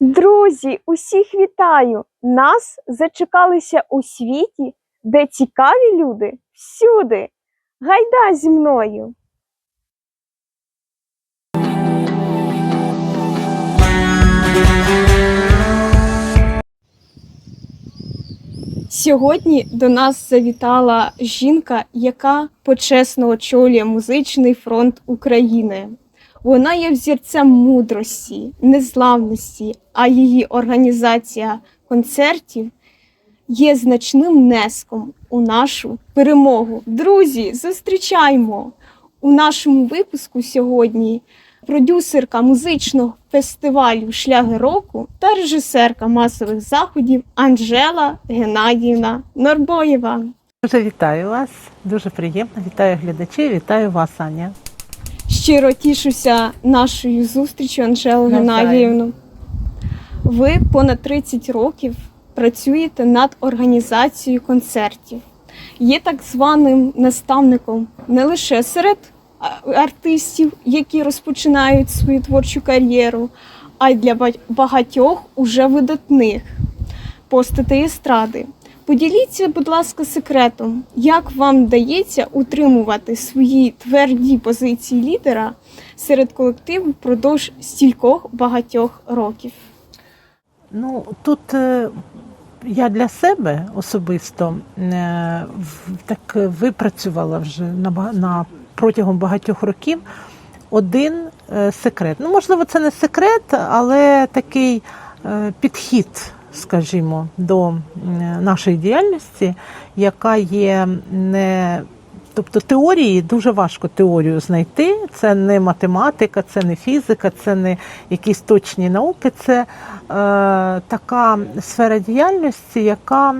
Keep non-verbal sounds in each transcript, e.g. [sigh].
Друзі, усіх вітаю! Нас зачекалися у світі, де цікаві люди всюди. Гайда зі мною! Сьогодні до нас завітала жінка, яка почесно очолює музичний фронт України. Вона є взірцем мудрості, незламності, а її організація концертів є значним внеском у нашу перемогу. Друзі, зустрічаймо у нашому випуску сьогодні продюсерка музичного фестивалю Шляги року та режисерка масових заходів Анжела Геннадіївна Норбоєва. Дуже вітаю вас, дуже приємно. Вітаю глядачів, вітаю вас, Аня. Щиро тішуся нашою зустрічю, Анжела Навзаєм. Геннадіївна. Ви понад 30 років працюєте над організацією концертів. Є так званим наставником не лише серед артистів, які розпочинають свою творчу кар'єру, а й для багатьох уже видатних постатей естради. Поділіться, будь ласка, секретом, як вам вдається утримувати свої тверді позиції лідера серед колективу впродовж стількох багатьох років. Ну тут е, я для себе особисто е, так випрацювала вже на, на протягом багатьох років один е, секрет. Ну, можливо, це не секрет, але такий підхід, скажімо, до нашої діяльності, яка є не Тобто теорії дуже важко теорію знайти. Це не математика, це не фізика, це не якісь точні науки. Це е, така сфера діяльності, яка,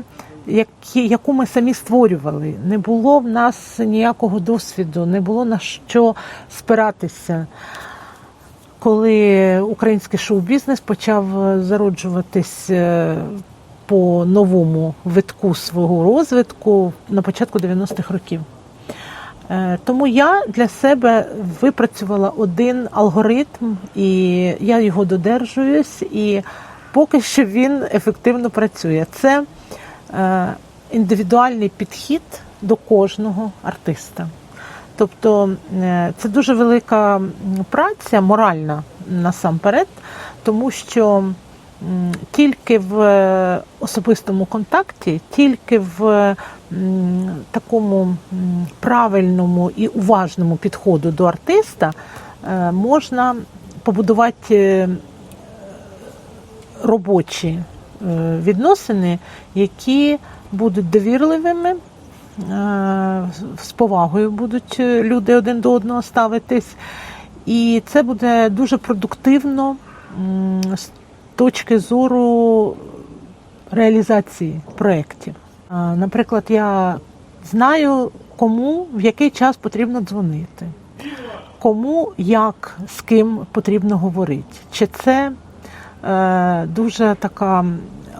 які, яку ми самі створювали. Не було в нас ніякого досвіду, не було на що спиратися. Коли український шоу-бізнес почав е, зароджуватись е, по новому витку свого розвитку на початку 90-х років. Е, Тому я для себе випрацювала один алгоритм, і я його додержуюсь, і поки що він ефективно працює. Це індивідуальний підхід до кожного артиста. Тобто е, це дуже велика праця, моральна насамперед, тому що тільки в е, особистому контакті, тільки в такому правильному і уважному підходу до артиста е, можна побудувати робочі відносини, які будуть довірливими, з повагою будуть е, люди один до одного ставитись. І це буде дуже продуктивно з точки зору реалізації проєктів. Наприклад, я знаю, кому в який час потрібно дзвонити, кому як з ким потрібно говорити. Чи це е, дуже така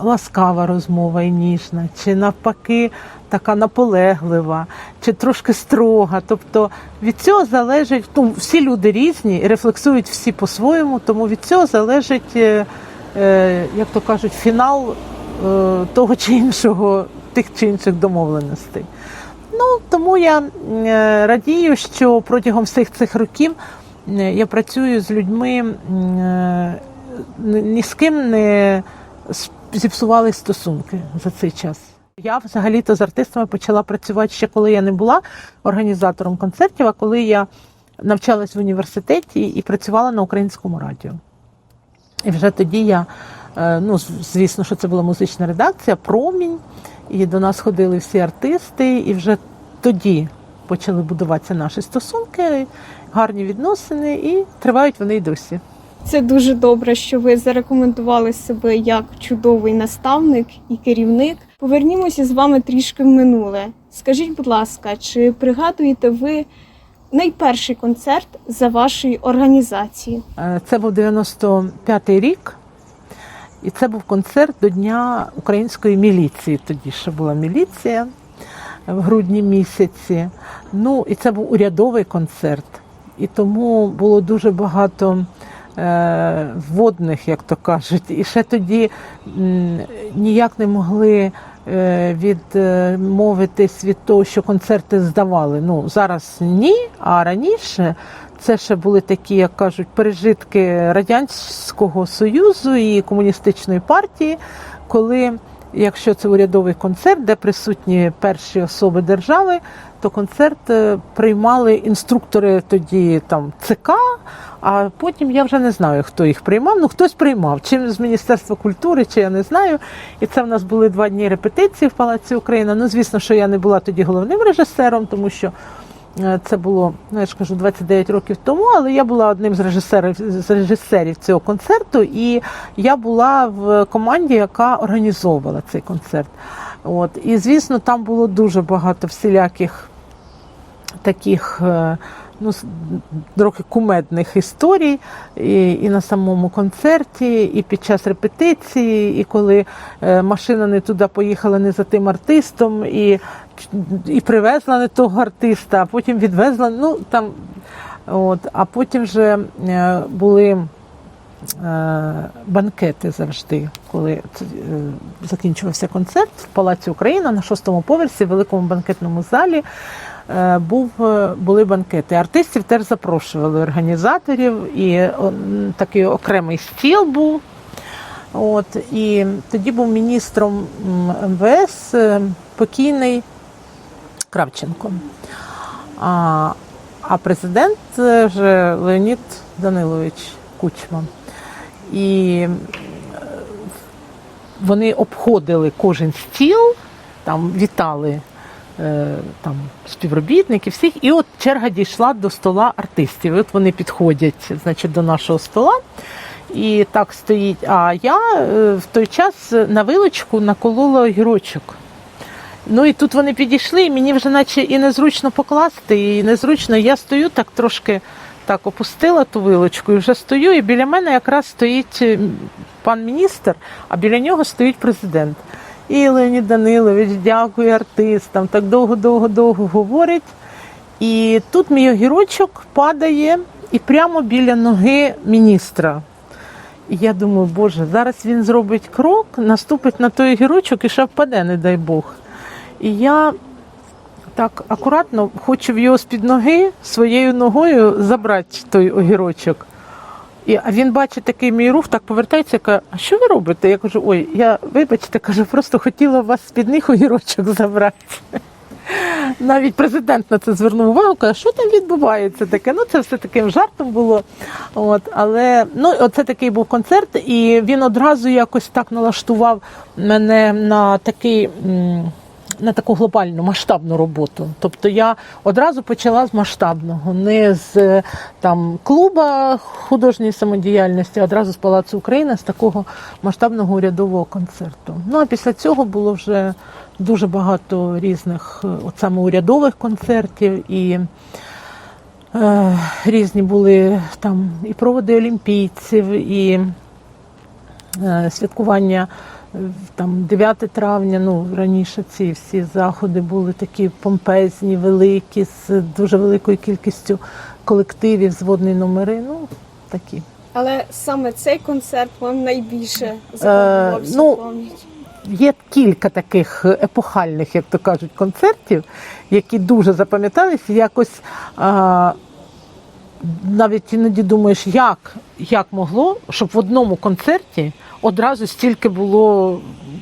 ласкава розмова і ніжна, чи навпаки така наполеглива, чи трошки строга. Тобто від цього залежить, ну, всі люди різні рефлексують всі по-своєму, тому від цього залежить, е, е, як то кажуть, фінал е, того чи іншого, тих чи інших домовленостей. Ну, тому я е, радію, що протягом всіх цих років е, я працюю з людьми, ні з ким не зіпсували стосунки за цей час. Я взагалі-то з артистами почала працювати ще коли я не була організатором концертів, а коли я навчалась в університеті і працювала на українському радіо. І вже тоді я, е, ну звісно, що це була музична редакція, промінь, і до нас ходили всі артисти, і вже тоді почали будуватися наші стосунки, гарні відносини, і тривають вони й досі. Це дуже добре, що ви зарекомендували себе як чудовий наставник і керівник. Повернімося з вами трішки в минуле. Скажіть, будь ласка, чи пригадуєте ви найперший концерт за вашої організації? Е, Це був 95-й рік, і це був концерт до Дня української міліції. Тоді ще була міліція в грудні місяці. Ну і це був урядовий концерт. І тому було дуже багато водних, як то кажуть. І ще тоді ніяк не могли е, відмовитись від того, що концерти здавали. Ну, зараз ні, а раніше це ще були такі, як кажуть, пережитки Радянського Союзу і комуністичної партії, коли. Якщо це урядовий концерт, де присутні перші особи держави, то концерт е, приймали інструктори тоді там ЦК, а потім я вже не знаю, хто їх приймав. Ну хтось приймав, чим з Міністерства культури, чи я не знаю. І це в нас були два дні репетиції в Палаці Україна. Ну, звісно, що я не була тоді головним режисером, тому що е, це було, ну я ж кажу, 29 років тому, але я була одним з режисерів з режисерів цього концерту, і я була в команді, яка організовувала цей концерт. От і звісно, там було дуже багато всіляких таких. Ну, трохи кумедних історій і, і на самому концерті, і під час репетиції, і коли е, машина не туди поїхала не за тим артистом, і, і привезла не того артиста, а потім відвезла. Ну там, от, а потім вже е, були е, банкети завжди, коли закінчувався концерт в Палаці Україна на шостому поверсі, в великому банкетному залі. Е, Був, е, були банкети. Артистів теж запрошували організаторів, і такий окремий стіл був. От, і тоді був міністром МВС е, покійний Кравченко. А, а президент вже Леонід Данилович Кучма. І вони обходили кожен стіл, там вітали там, співробітників всіх, і от черга дійшла до стола артистів. От вони підходять значить, до нашого стола. І так стоїть. А я е, в той час на вилочку наколола огірочок. Ну і тут вони підійшли, і мені вже наче і незручно покласти, і незручно. Я стою так трошки так опустила ту вилочку, і вже стою, і біля мене якраз стоїть е, пан міністр, а біля нього стоїть президент. І Леонід Данилович дякую артистам, так довго-довго-довго говорить. І тут мій огірочок падає і прямо біля ноги міністра. І я думаю, боже, зараз він зробить крок, наступить на той огірочок і ще впаде, не дай Бог. І я так акуратно хочу в його з-під ноги своєю ногою забрати той огірочок. І, а він бачить такий мій рух, так повертається, і каже, а що ви робите? Я кажу, ой, я вибачте, кажу, просто хотіла вас з-під них огірочок забрати. Навіть президент на це звернув увагу, каже, що там відбувається таке. Ну, це все таким жартом було. От, але ну, оце такий був концерт, і він одразу якось так налаштував мене на такий. На таку глобальну масштабну роботу. Тобто я одразу почала з масштабного, не з е, там клуба художньої самодіяльності, а одразу з Палацу України, з такого масштабного урядового концерту. Ну а після цього було вже дуже багато різних е, от саме урядових концертів і е, різні були там і проводи олімпійців, і святкування там 9 травня. Ну раніше ці всі заходи були такі помпезні, великі, з дуже великою кількістю колективів, зводні номери. Ну такі. Але саме цей концерт вам найбільше закарбувався ну, пам'ять. Є кілька таких епохальних, як то кажуть, концертів, які дуже запам'яталися. Якось а, навіть іноді думаєш, як, як могло, щоб в одному концерті одразу стільки було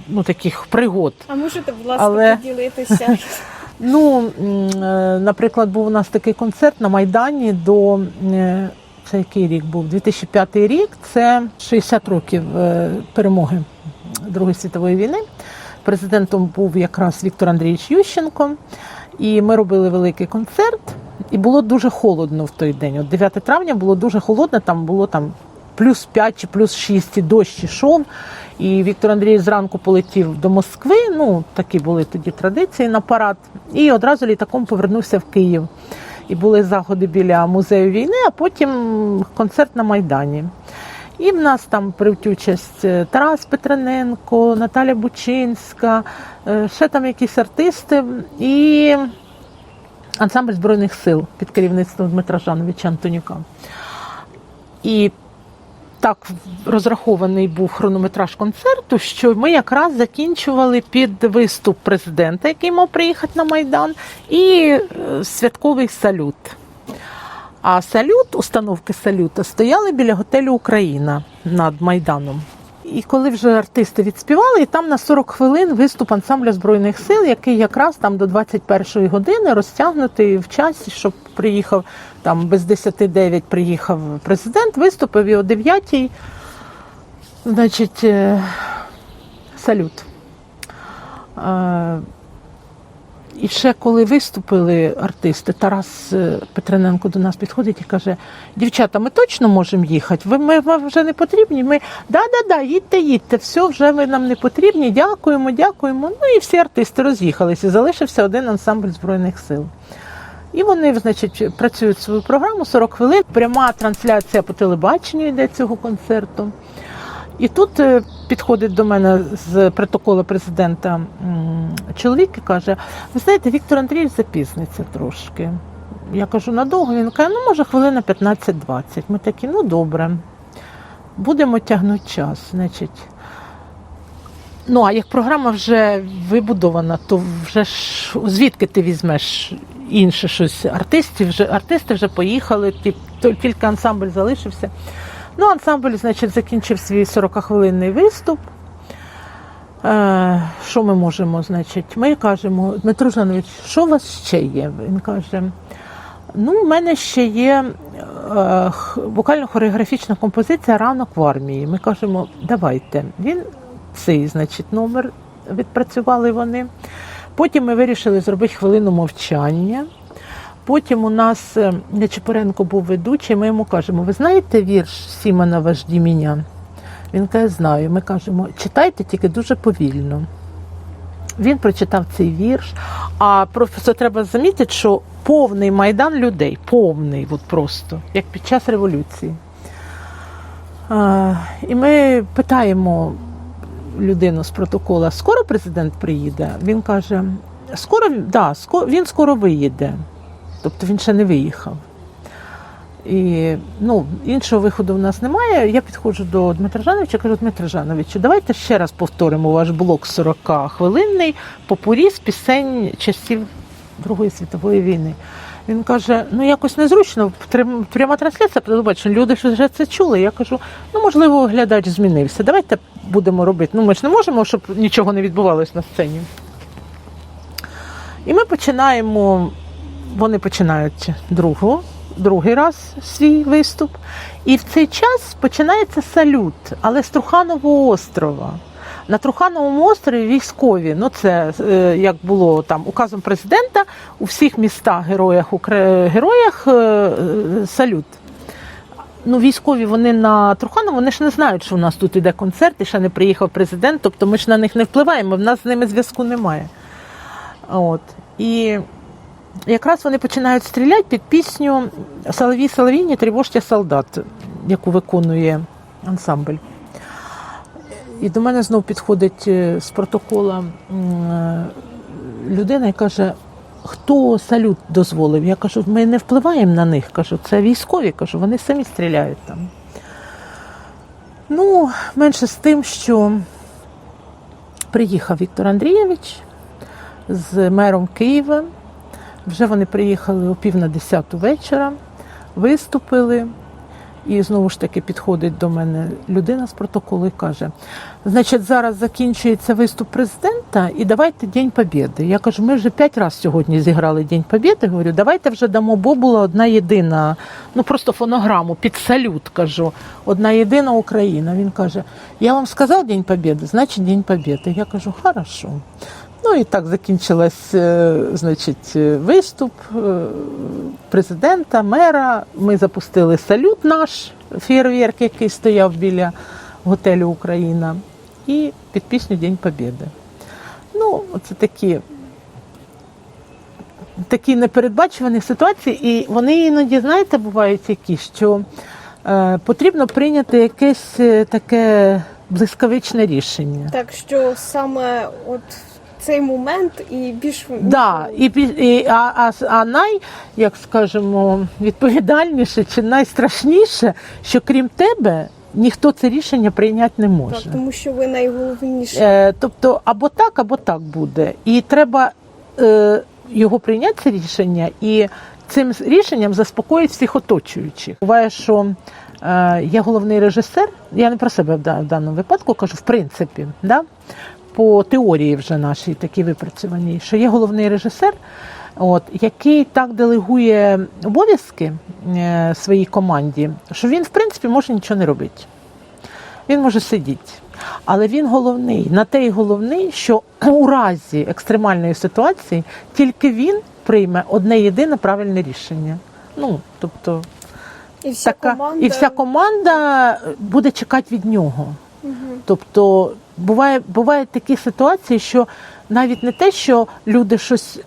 ну, таких пригод. А можете, будь ласка, Але- поділитися? [laughs] Ну, е, наприклад, був у нас такий концерт на Майдані до е, це який рік був? 2005 рік. Це 60 років е, перемоги Другої світової війни. Президентом був якраз Віктор Андрійович Ющенко. І ми робили великий концерт. І було дуже холодно в той день. От 9 травня було дуже холодно, там було там плюс 5 чи плюс 6, і дощ ішов. І Віктор Андрійович зранку полетів до Москви. Ну, такі були тоді традиції на парад. І одразу літаком повернувся в Київ. І були заходи біля музею війни, а потім концерт на Майдані. І в нас там беруть участь е, Тарас Петрененко, Наталя Бучинська, е, ще там якісь артисти і ансамбль Збройних сил під керівництвом Дмитра Жановича Антонюка. І так розрахований був хронометраж концерту, що ми якраз закінчували під виступ президента, який мав приїхати на Майдан, і е, святковий салют. А салют, установки салюта стояли біля готелю Україна над Майданом. І коли вже артисти відспівали, і там на 40 хвилин виступ ансамбля збройних сил, який якраз там до 21 години розтягнутий в часі, щоб приїхав там без 10-9 приїхав президент, виступив і о 9-й, значить, е, салют. І ще коли виступили артисти, Тарас е, Петрененко до нас підходить і каже: дівчата, ми точно можемо їхати? Ви ми вам вже не потрібні? Ми да-да-да, їдьте, їдьте, все, вже ви нам не потрібні. Дякуємо, дякуємо. Ну і всі артисти роз'їхалися. Залишився один ансамбль збройних сил. І вони, значить, працюють свою програму 40 хвилин. Пряма трансляція по телебаченню йде цього концерту. І тут е, підходить до мене з протоколу президента чоловік і каже: ви знаєте, Віктор Андрійович запізниться трошки. Я кажу, надовго. Він каже, ну може хвилина 15-20. Ми такі, ну добре, будемо тягнути час. Значить. Ну, а як програма вже вибудована, то вже ж звідки ти візьмеш інше щось артистів? Вже артисти вже поїхали, ті- тільки ансамбль залишився. Ну, ансамбль, значить, закінчив свій 40-хвилинний виступ. Е, що ми можемо, значить? Ми кажемо, Дмитро Жанович, що у вас ще є? Він каже: ну, в мене ще є е, вокально-хореографічна композиція Ранок в армії. Ми кажемо, давайте. Він цей, значить, номер відпрацювали вони. Потім ми вирішили зробити хвилину мовчання. Потім у нас е, був ведучий, ми йому кажемо: ви знаєте вірш Сімона «Вожді мене? Він каже, знаю. Ми кажемо, читайте тільки дуже повільно. Він прочитав цей вірш. А професор треба замітити, що повний майдан людей, повний, от просто, як під час революції. А, і ми питаємо людину з протокола, скоро президент приїде? Він каже, скоро, да, скоро, він скоро виїде. Тобто він ще не виїхав. І ну, іншого виходу в нас немає. Я підходжу до Дмитра Жановича, кажу, Дмитро Жановичу, давайте ще раз повторимо ваш блок 40 хвилинний попурі з пісень часів Другої світової війни. Він каже: ну якось незручно, пряма трансляція телебачення, люди вже це чули. Я кажу, ну можливо, глядач змінився. Давайте будемо робити. Ну ми ж не можемо, щоб нічого не відбувалось на сцені. І ми починаємо, вони починають другу, другий раз свій виступ. І в цей час починається салют, але з Труханового острова. На Трухановому острові військові, ну це е, як було там указом президента, у всіх містах героях героях е, салют. Ну, військові вони на Труханову, вони ж не знають, що у нас тут іде концерт, і ще не приїхав президент, тобто ми ж на них не впливаємо, в нас з ними зв'язку немає. От. І якраз вони починають стріляти під пісню Соловій Соловійні тривожте солдат, яку виконує ансамбль. І до мене знов підходить е, з протокола е, людина і каже, хто салют дозволив? Я кажу, ми не впливаємо на них. Кажу, це військові, кажу, вони самі стріляють там. Ну, менше з тим, що приїхав Віктор Андрійович з мером Києва. Вже вони приїхали о пів на десяту вечора, виступили. І знову ж таки підходить до мене людина з протоколу і каже: значить, зараз закінчується виступ президента, і давайте День Побєди. Я кажу, ми вже п'ять разів сьогодні зіграли День Побєди. Говорю, давайте вже дамо, бо була одна єдина, ну просто фонограму під салют. Кажу, одна єдина Україна. Він каже: Я вам сказав День Побєди, значить День Побєди. Я кажу, хорошо. Ну і так закінчилась, е, значить, е, виступ е, президента, мера. Ми запустили салют наш фєрверк, який стояв біля готелю Україна, і під пісню День Побєди. Ну, це такі, такі непередбачувані ситуації, і вони іноді, знаєте, бувають які, що е, потрібно прийняти якесь таке блискавичне рішення. Так що саме от цей момент і більш Да, і, і а, а, а най, як скажемо, відповідальніше чи найстрашніше, що крім тебе ніхто це рішення прийняти не може. Так, тому що ви найголовніше. Е, тобто або так, або так буде. І треба е, його прийняти це рішення, і цим рішенням заспокоїть всіх оточуючих. Буває, що е, я головний режисер, я не про себе в даному випадку кажу, в принципі, да? По теорії вже нашій такі випрацьовані, що є головний режисер. От, який так делегує обов'язки е, своїй команді, що він, в принципі, може нічого не робити. Він може сидіти. Але він головний, на те й головний, що у разі екстремальної ситуації тільки він прийме одне єдине правильне рішення. Ну, тобто, І вся така, команда. і вся команда буде чекати від нього. Тобто буває, бувають такі ситуації, що навіть не те, що люди щось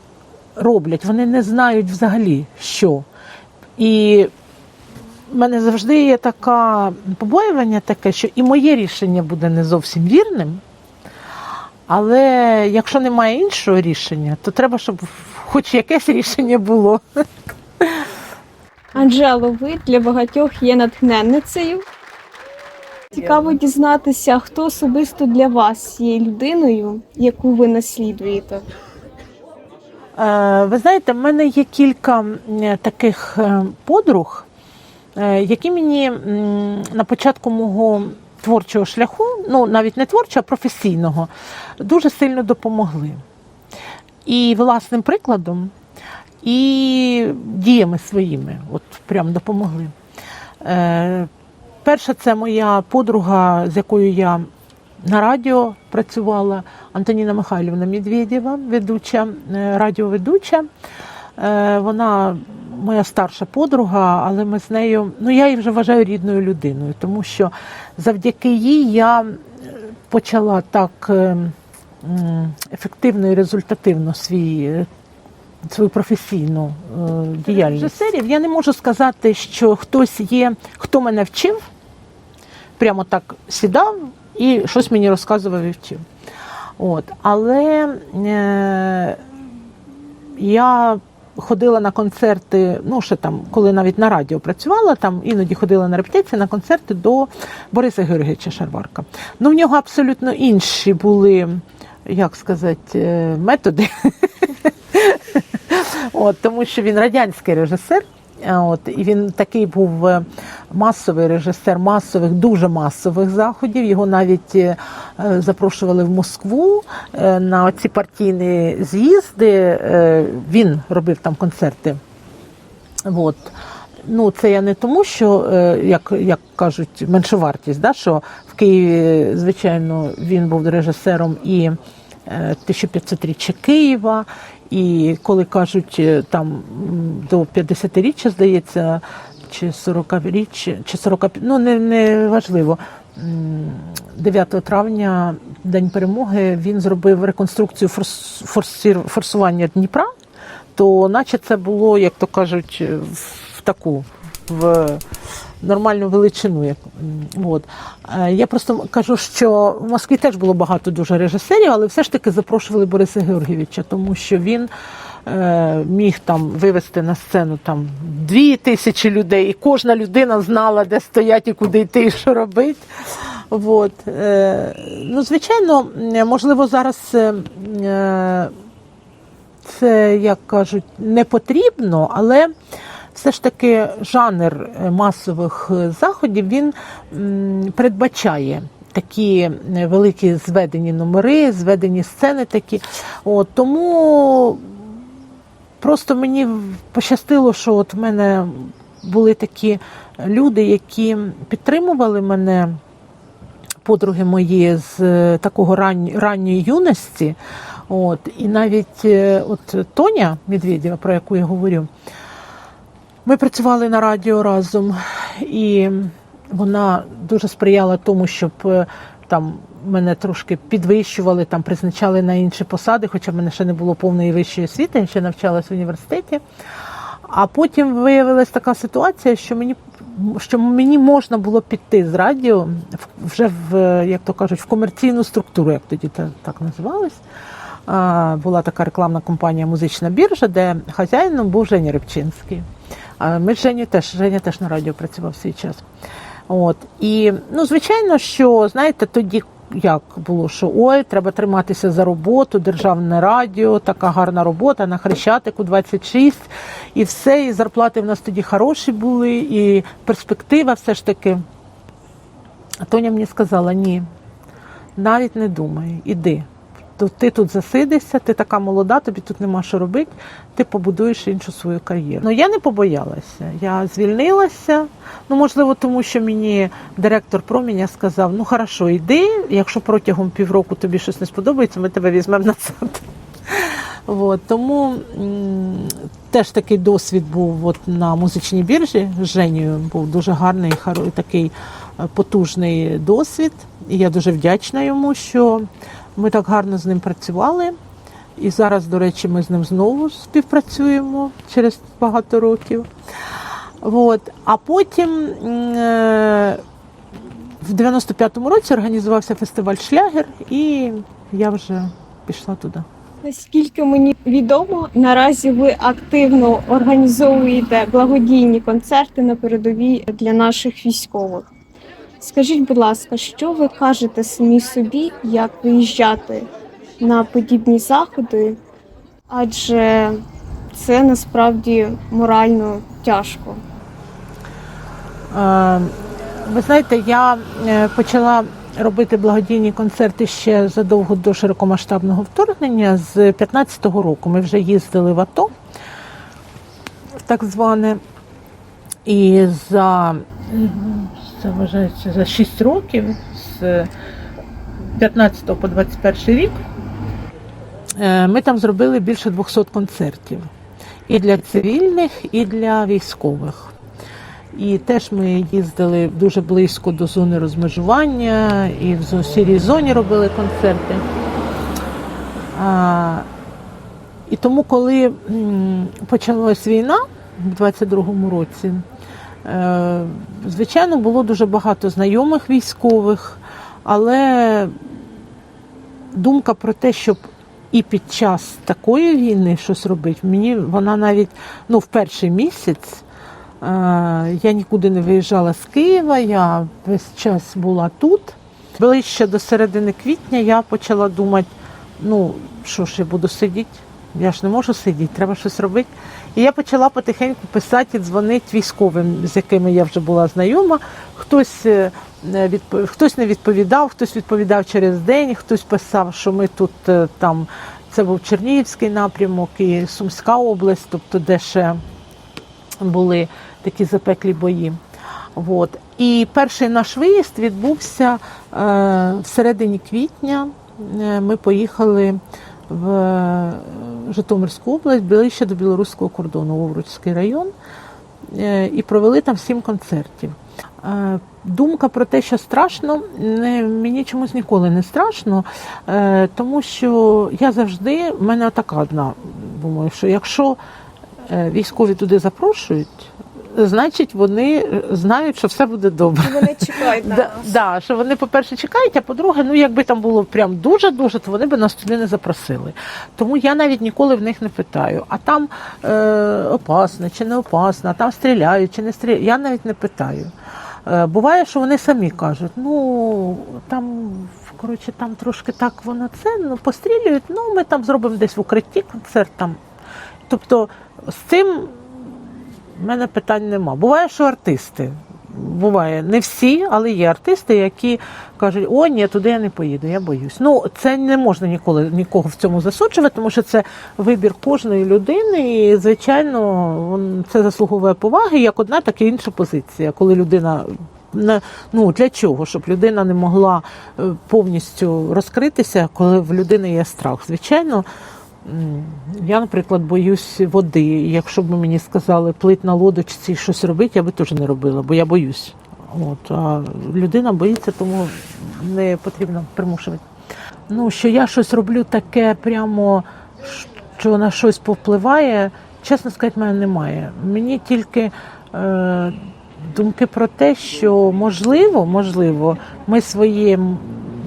роблять, вони не знають взагалі що. І в мене завжди є така побоювання таке, що і моє рішення буде не зовсім вірним. Але якщо немає іншого рішення, то треба, щоб хоч якесь рішення було. Анжело, ви для багатьох є натхненницею. Цікаво дізнатися, хто особисто для вас є людиною, яку ви наслідуєте. Е, Ви знаєте, в мене є кілька таких е, подруг, е, які мені на початку мого творчого шляху, ну навіть не творчого, а професійного, дуже сильно допомогли. І власним прикладом, і діями своїми, от прям допомогли. Перша це моя подруга, з якою я на радіо працювала Антоніна Михайлівна Медведєва, ведуча, е, радіоведуча. Е, Вона моя старша подруга, але ми з нею, ну я її вже вважаю рідною людиною, тому що завдяки їй я е, почала так ефективно і результативно свій. Свою професійну е, діяльність. Режисерів я не можу сказати, що хтось є, хто мене вчив, прямо так сідав і щось мені розказував і вчив. От. Але е, я ходила на концерти, ну ще там, коли навіть на радіо працювала, там іноді ходила на репетиції на концерти до Бориса Георгійовича Шарварка. Ну, в нього абсолютно інші були, як сказати, е, методи. [laughs] От, тому що він радянський режисер. Е, От, і він такий був е, масовий режисер масових, дуже масових заходів. Його навіть е, запрошували в Москву на ці партійні з'їзди. Він робив там концерти. От. Ну, це я не тому, що, як, як кажуть, меншовартість, да, що в Києві, звичайно, він був режисером і е, 1500-річчя Києва, і коли кажуть е, там до 50-річчя, здається, чи 40-річчя, чи 40, ну не, не важливо. 9 травня, День перемоги, він зробив реконструкцію форс, форсір- форсування Дніпра то наче це було, як то кажуть, в таку в нормальну величину. От. Е, Я просто кажу, що в Москві теж було багато дуже режисерів, але все ж таки запрошували Бориса Георгійовича, тому що він е, міг там вивести на сцену там дві тисячі людей, і кожна людина знала, де стоять і куди йти, і що робити. От. Е, ну, звичайно, можливо, зараз. це, як кажуть, не потрібно, але все ж таки жанр е, масових е, заходів він передбачає. Такі е, великі зведені номери, зведені сцени такі. От, тому просто мені пощастило, що от в мене були такі люди, які підтримували мене, подруги мої з такого рань, ранньої юності. От, і навіть от Тоня Медведєва, про яку я говорю, ми працювали на радіо разом, і вона дуже сприяла тому, щоб е, там мене трошки підвищували, там призначали на інші посади, хоча в мене ще не було повної вищої освіти, я ще навчалась в університеті. А потім виявилася така ситуація, що мені що мені можна було піти з радіо вже в як то кажуть, в комерційну структуру, як тоді та- так називалось. Була така рекламна компанія Музична біржа, де хазяїном був Женя Рибчинський. А ми з Женю теж Женя теж на радіо працював свій час. От. І, ну, звичайно, що, знаєте, тоді як було, що ой, треба триматися за роботу, державне радіо, така гарна робота на Хрещатику 26, і все, і зарплати в нас тоді хороші були, і перспектива все ж таки. А Тоня мені сказала: ні, навіть не думай, іди. То ти тут засидишся, ти така молода, тобі тут нема що робити, ти побудуєш іншу свою кар'єру. Ну я не побоялася. Я звільнилася. Ну, можливо, тому що мені директор проміня сказав: ну хорошо, йди, якщо протягом півроку тобі щось не сподобається, ми тебе візьмемо назад. От, тому теж такий досвід був от на музичній біржі з Женєю. Був дуже гарний, такий е, потужний досвід. І я дуже вдячна йому, що ми так гарно з ним працювали. І зараз, до речі, ми з ним знову співпрацюємо через багато років. От. А потім е, в 95-му році організувався фестиваль Шлягер, і я вже пішла туди. Наскільки мені відомо, наразі ви активно організовуєте благодійні концерти на передовій для наших військових. Скажіть, будь ласка, що ви кажете самі собі, як виїжджати на подібні заходи? Адже це насправді морально тяжко. Е, Ви знаєте, я е, почала робити благодійні концерти ще задовго до широкомасштабного вторгнення з 2015 року. Ми вже їздили в АТО, так зване. І за, це вважається, за 6 років, з 15 по 21 рік, е, ми там зробили більше 200 концертів. І для цивільних, і для військових. І теж ми їздили дуже близько до зони розмежування, і в сірій зоні робили концерти. А, і тому, коли почалась війна в 22-му році, звичайно, було дуже багато знайомих військових, але думка про те, щоб і під час такої війни щось робити, мені вона навіть ну, в перший місяць. Е, Я нікуди не виїжджала з Києва, я весь час була тут. Ближче до середини квітня я почала думати, ну що ж я буду сидіти? Я ж не можу сидіти, треба щось робити. І я почала потихеньку писати дзвонити військовим, з якими я вже була знайома. Хтось, е, хтось не відповідав, хтось відповідав через день, хтось писав, що ми тут е, там, це був Чернігівський напрямок і Сумська область, тобто де ще були такі запеклі бої. От. І перший наш виїзд відбувся е, в середині квітня. Ми поїхали в Житомирську область, ближче до білоруського кордону, Овруцький район, е, і провели там сім концертів. Е, Думка про те, що страшно, мені чомусь ніколи не страшно, е, тому що я завжди, в мене така одна, думаю, що якщо військові туди запрошують, значить вони знають, що все буде добре. Вони чекають на нас. да, що вони, по-перше, чекають, а по-друге, ну якби там було прям дуже-дуже, то вони б нас туди не запросили. Тому я навіть ніколи в них не питаю, а там е, опасно чи не опасно, а там стріляють чи не стріляють. Я навіть не питаю. Е, буває, що вони самі кажуть, ну там. Коротше, там трошки так воно це, ну пострілюють, ну ми там зробимо десь в укритті концерт там. Тобто з цим в мене питань нема. Буває, що артисти. Буває не всі, але є артисти, які кажуть, о, ні, туди я не поїду, я боюсь. Ну, це не можна ніколи нікого в цьому засуджувати, тому що це вибір кожної людини, і, звичайно, це заслуговує поваги як одна, так і інша позиція. Коли людина не, ну, для чого? Щоб людина не могла е, повністю розкритися, коли в людини є страх. Звичайно, Я, наприклад, боюсь води. Якщо б мені сказали плить на лодочці і щось робити, я би теж не робила, бо я боюсь. От, а людина боїться, тому не потрібно примушувати. Ну, що я щось роблю таке, прямо що на щось повпливає, чесно сказати, мене немає. Мені тільки е, думки про те, що можливо, можливо, ми своїм,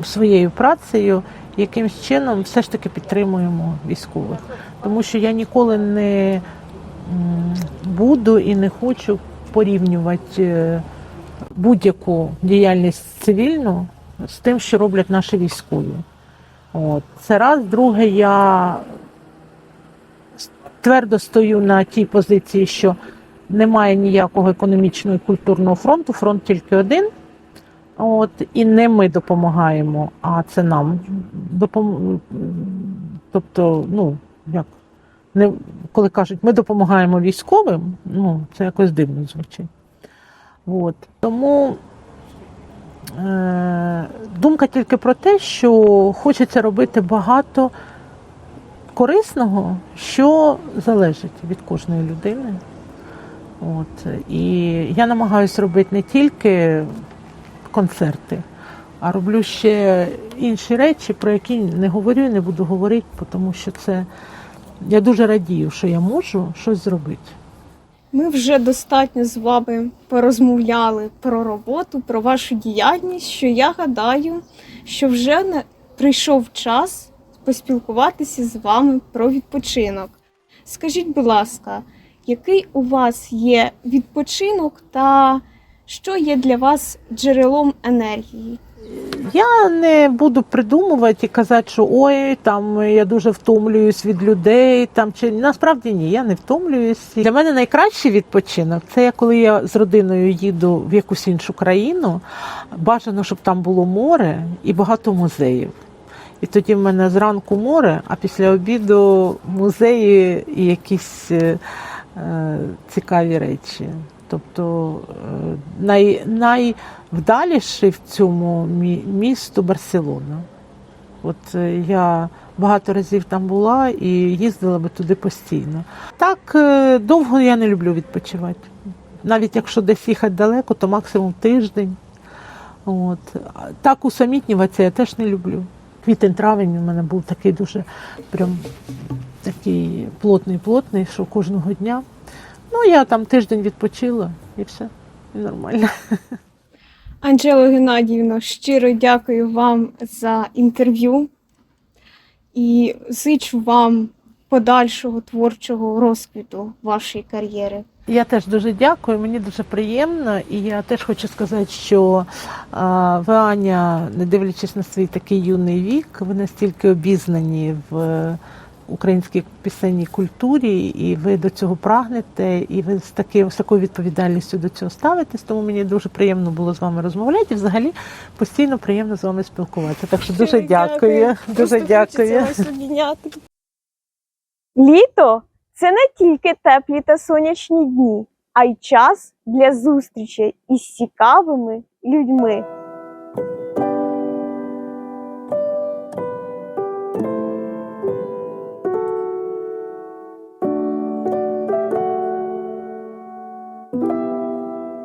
своєю працею якимось чином все ж таки підтримуємо військових. Тому що я ніколи не буду і не хочу порівнювати е, будь-яку діяльність цивільну з тим, що роблять наші військові. От. Це раз. Друге, я твердо стою на тій позиції, що немає ніякого економічного і культурного фронту, фронт тільки один. От, і не ми допомагаємо, а це нам допом... Тобто, ну, як, не, коли кажуть, ми допомагаємо військовим, ну, це якось дивно звучить. От. Тому е, думка тільки про те, що хочеться робити багато корисного, що залежить від кожної людини. От. І я намагаюся робити не тільки концерти, а роблю ще інші речі, про які не говорю і не буду говорити, тому що це я дуже радію, що я можу щось зробити. Ми вже достатньо з вами порозмовляли про роботу, про вашу діяльність, що я гадаю, що вже прийшов час поспілкуватися з вами про відпочинок. Скажіть, будь ласка, який у вас є відпочинок та що є для вас джерелом енергії? Я не буду придумувати і казати, що ой, там я дуже втомлююсь від людей. Там чи насправді ні, я не втомлююсь. Для мене найкращий відпочинок це коли я з родиною їду в якусь іншу країну. Бажано, щоб там було море і багато музеїв. І тоді в мене зранку море, а після обіду музеї і якісь е, е, цікаві речі. Тобто е, най, найвдаліше в цьому мі- місто Барселона. От е, я багато разів там була і їздила би туди постійно. Так е, довго я не люблю відпочивати. Навіть якщо десь їхати далеко, то максимум тиждень. От. Так усамітнюватися я теж не люблю. Квітень травень у мене був такий дуже прям такий плотний-плотний, що кожного дня. Ну, я там тиждень відпочила і все, і нормально. [laughs] Анжело Геннадіївно, щиро дякую вам за інтерв'ю і зичу вам подальшого творчого розквіту вашої кар'єри. Я теж дуже дякую, мені дуже приємно. І я теж хочу сказати, що а, ви, Аня, не дивлячись на свій такий юний вік, ви настільки обізнані в українській пісенній культурі, і ви до цього прагнете, і ви з таким з такою відповідальністю до цього ставитесь. Тому мені дуже приємно було з вами розмовляти. І взагалі постійно приємно з вами спілкуватися. Так що дуже Щиро дякую. Дуже дякую. Літо це не тільки теплі та сонячні дні, а й час для зустрічей із цікавими людьми.